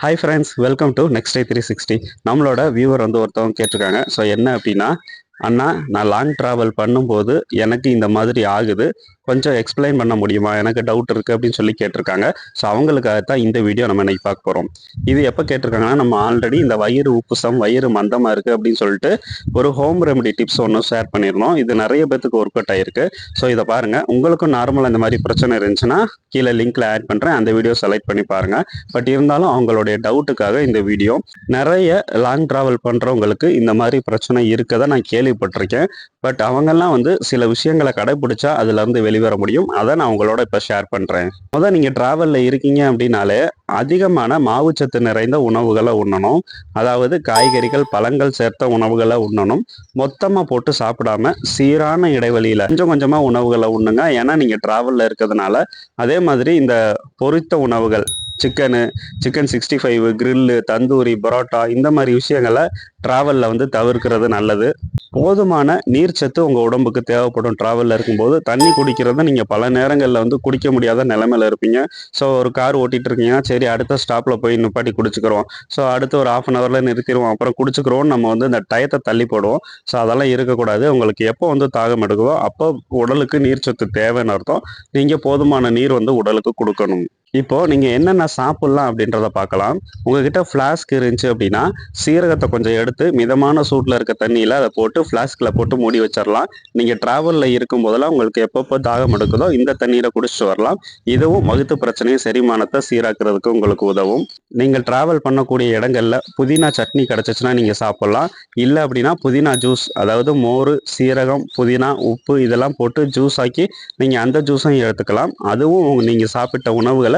Hi friends welcome to next day three sixty நம்மளோட viewer வந்து ஒருத்தவங்க கேட்டிருக்காங்க. ஸோ என்ன அப்படின்னா அண்ணா நான் லாங் ட்ராவல் பண்ணும்போது எனக்கு இந்த மாதிரி ஆகுது. கொஞ்சம் எக்ஸ்பிளைன் பண்ண முடியுமா? எனக்கு டவுட் இருக்குது அப்படின்னு சொல்லி கேட்டிருக்காங்க. ஸோ அவங்களுக்காக தான் இந்த வீடியோ நம்ம இன்னைக்கு பார்க்க போகிறோம் இது எப்போ கேட்டிருக்காங்கன்னா நம்ம ஆல்ரெடி இந்த வயிறு உப்புசம் வயிறு மந்தமாக இருக்குது அப்படின்னு சொல்லிட்டு ஒரு ஹோம் ரெமெடி டிப்ஸ் ஒன்று ஷேர் பண்ணியிருந்தோம் இது நிறைய பேத்துக்கு ஒர்க் அவுட் ஆயிருக்கு. ஸோ இதை பாருங்கள் உங்களுக்கும் நார்மலாக இந்த மாதிரி பிரச்சனை இருந்துச்சுன்னா கீழே லிங்க்ல ஆட் பண்ணுறேன் அந்த வீடியோ செலக்ட் பண்ணி பாருங்கள் பட் இருந்தாலும் அவங்களுடைய டவுட்டுக்காக இந்த வீடியோ நிறைய லாங் ட்ராவல் பண்ணுறவங்களுக்கு இந்த மாதிரி பிரச்சனை இருக்கதை நான் கேள்விப்பட்டிருக்கேன். பட் அவங்கெல்லாம் வந்து சில விஷயங்களை கடைபிடிச்சா அதுலேருந்து வெளியே வெளிவர முடியும். அதை நான் உங்களோட இப்போ ஷேர் பண்ணுறேன் முதல் நீங்கள் ட்ராவலில் இருக்கீங்க அப்படின்னாலே அதிகமான மாவுச்சத்து நிறைந்த உணவுகளை உண்ணணும். அதாவது காய்கறிகள் பழங்கள் சேர்த்த உணவுகளை உண்ணணும். மொத்தமாக போட்டு சாப்பிடாம சீரான இடைவெளியில் கொஞ்சம் கொஞ்சமாக உணவுகளை உண்ணுங்க. ஏன்னா நீங்கள் ட்ராவலில் இருக்கிறதுனால அதே மாதிரி இந்த பொரித்த உணவுகள் chicken chicken sixty five grill tandoori parotta இந்த மாதிரி விஷயங்களை ட்ராவலில் வந்து தவிர்க்கிறது நல்லது. போதுமான நீர்ச்சத்து உங்கள் உடம்புக்கு தேவைப்படும். ட்ராவலில் இருக்கும்போது தண்ணி குடிக்கிறத நீங்கள் பல நேரங்களில் வந்து குடிக்க முடியாத நிலைமையில இருப்பீங்க. ஸோ ஒரு கார் ஓட்டிகிட்டு இருக்கீங்கன்னா சரி அடுத்த ஸ்டாப்பில் போய் நிப்பாட்டி குடிச்சுக்கிறோம். ஸோ அடுத்து ஒரு ஆஃப் அன் ஹவரில் நிறுத்திடுவோம். அப்புறம் குடிச்சுக்கிறோம் நம்ம வந்து இந்த டயத்தை தள்ளி போடுவோம். ஸோ அதெல்லாம் இருக்கக்கூடாது. உங்களுக்கு எப்போ வந்து தாகம் எடுக்குதோ அப்போ உடலுக்கு நீர்ச்சத்து தேவைன்னு அர்த்தம். நீங்கள் போதுமான நீர் வந்து உடலுக்கு கொடுக்கணும். இப்போ நீங்க என்னென்ன சாப்பிடலாம் அப்படின்றத பார்க்கலாம். உங்ககிட்ட ஃப்ளாஸ்க் இருந்துச்சு அப்படின்னா சீரகத்தை கொஞ்சம் எடுத்து மிதமான சூட்டில் இருக்க தண்ணியில் அதை போட்டு ஃப்ளாஸ்கில் போட்டு மூடி வச்சிடலாம் நீங்கள் ட்ராவலில் இருக்கும் போதெல்லாம் உங்களுக்கு எப்பப்போ தாகம் எடுக்குதோ இந்த தண்ணீரை குடிச்சிட்டு வரலாம். இதுவும் மகுத்து பிரச்சனையும் செரிமானத்தை சீராக்குறதுக்கு உங்களுக்கு உதவும். நீங்கள் ட்ராவல் பண்ணக்கூடிய இடங்கள்ல புதினா சட்னி கிடச்சிச்சின்னா நீங்கள் சாப்பிட்லாம். இல்லை அப்படின்னா புதினா ஜூஸ் அதாவது மோர் சீரகம் புதினா உப்பு இதெல்லாம் போட்டு ஜூஸ் ஆக்கி நீங்கள் அந்த ஜூஸையும் எடுத்துக்கலாம். அதுவும் நீங்கள் சாப்பிட்ட உணவுகளை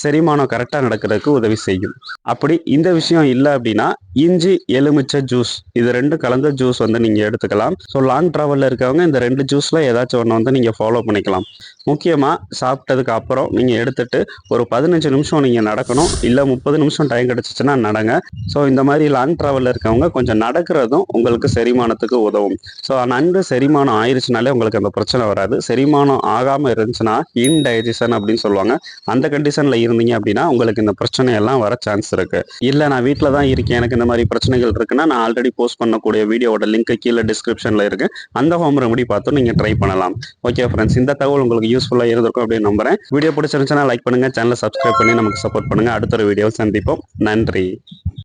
செரிமானம் கரெக்டாக நடக்கிறதுக்கு உதவி செய்யும். அப்படி இந்த விஷயம் இல்லை அப்படின்னா இஞ்சி எலுமிச்சை ஜூஸ் இது ரெண்டு கலந்த ஜூஸ் வந்து நீங்கள் எடுத்துக்கலாம். ஸோ லாங் ட்ராவலில் இருக்கவங்க இந்த ரெண்டு ஜூஸில் ஏதாச்சும் ஒன்று வந்து நீங்கள் ஃபாலோ பண்ணிக்கலாம். முக்கியமாக சாப்பிட்டதுக்கு அப்புறம் நீங்கள் எடுத்துட்டு ஒரு பதினஞ்சு நிமிஷம் நீங்கள் நடக்கணும். இல்லை முப்பது நிமிஷம் டைம் கிடச்சிச்சின்னா நடங்க. ஸோ இந்த மாதிரி லாங் ட்ராவலில் இருக்கவங்க கொஞ்சம் நடக்கிறதும் உங்களுக்கு செரிமானத்துக்கு உதவும். ஸோ நன்கு செரிமானம் ஆயிடுச்சுனாலே உங்களுக்கு அந்த பிரச்சனை வராது. செரிமானம் ஆகாமல் இருந்துச்சுன்னா இன்டைஜஷன் அப்படின்னு சொல்லுவாங்க. அந்த கண்டிஷனில் இருந்தீங்க அப்படின்னா உங்களுக்கு இந்த பிரச்சனை எல்லாம் வர சான்ஸ் இருக்கு. இல்லை நான் வீட்டில் தான் இருக்கேன். எனக்கு இந்த மாதிரி பிரச்சனைகள் இருக்குன்னா நான் ஆல்ரெடி போஸ்ட் பண்ணக்கூடிய வீடியோட லிங்க் கீழே டிஸ்கிரிப்ஷனில் இருக்கு. அந்த ஹோம் ரெமடி பார்த்து நீங்கள் ட்ரை பண்ணலாம். ஓகே ஃப்ரெண்ட்ஸ் இந்த தகவல் உங்களுக்கு யூஸ்ஃபுல்லாக இருந்திருக்கும் அப்படின்னு நம்புறேன். வீடியோ பிடிச்சிருந்துச்சுன்னா லைக் பண்ணுங்க. சேனலை சப்ஸ்கிரைப் பண்ணி நமக்கு சப்போர்ட் பண்ணுங்க. அடுத்த ஒரு வீடியோ சந்திப்போம். நன்றி.